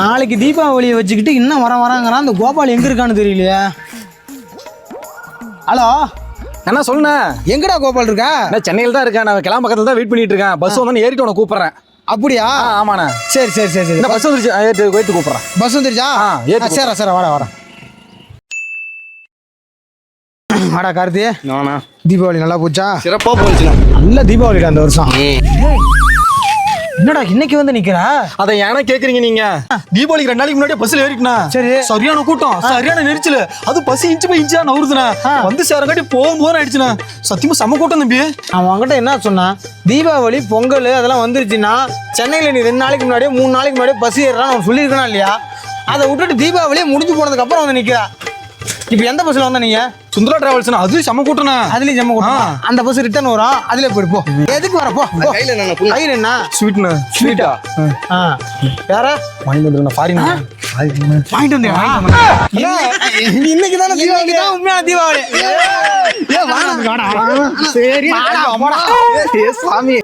நாளைக்கு தீபாவளியை வச்சுக்கிட்டு இன்னும் வர வராங்கிறான். அந்த கோபால் எங்க இருக்கான்னு தெரியலையே. ஹலோ? என்ன சொல்லுண்ணே. எங்கடா கோபால் இருக்கா? நான் சென்னையில் தான் இருக்கேன். நான் கிளம்ப பக்கத்தில் தான் வெயிட் பண்ணிட்டு இருக்கேன். பஸ் வந்து ஏறிட்டு உனக்கு கூப்பிட்றேன். அப்படியா? ஆ ஆமாண்ணே. சரி சரி சரி சரி. பஸ் வந்துருச்சு. ஏறிட்டு போயிட்டு கூப்பிட்றேன். பஸ் வந்துருச்சா? ஆ, ஆ, சரிடா சரி வாடா வாடா. வாடா கார்த்தி. நானா தீபாவளி நல்லா போச்சா? சிறப்பா போச்சுண்ணா. நல்ல தீபாவளிடா அந்த வருஷம். என்னடா இன்னைக்கு வந்து நிக்கிற? அதை ஏன்னா கேக்குறீங்க நீங்க? தீபாவளிக்கு ரெண்டு நாளைக்கு முன்னாடியே பஸ்ல ஏறிட்டுனா? சரி. சரியான கூட்டம் சரியான நெரிச்சல். அது பஸ் இன்ச்சு பை இன்ச்சா நவுறுதுண்ணே. வந்து சேரங்காட்டி போகும் போது ஆயிடுச்சுண்ணே. சத்தியமா செம்ம கூட்டம் தம்பி. அவன் அவன்கிட்ட என்ன சொன்னான் தீபாவளி பொங்கல் அதெல்லாம் வந்துருச்சுன்னா சென்னையில் நீ ரெண்டு நாளைக்கு முன்னாடியே மூணு நாளைக்கு முன்னாடியே பஸ் ஏறான்னு அவன் சொல்லியிருக்கானா இல்லையா? அதை விட்டுட்டு தீபாவளியே முடிஞ்சு போனதுக்கு அப்புறம் வந்து நிக்கிறா. இப்போ எந்த பஸ்ல வந்தா நீங்க சுந்தரா டிராவல்ஸ்னா அது செம்ம கூட்டம்ண்ணே அதுலயும் ஜம்மு கூட்டம் அந்த பஸ் ரிட்டர்ன் வரும் அதுல போயிடு போ எதுக்கு வர போ. கையில புள்ள கையில் என்ன ஸ்வீட்ண்ணே ஸ்வீட்டா வேற வாங்கிட்டு வந்துருண்ணே ஃபாரின் வாங்கிட்டு வந்தியா இன்னைக்கு தானே தீபாவளி தான் உண்மையான தீபாவளி சரி வாடா, வாடா. ஏ சாமி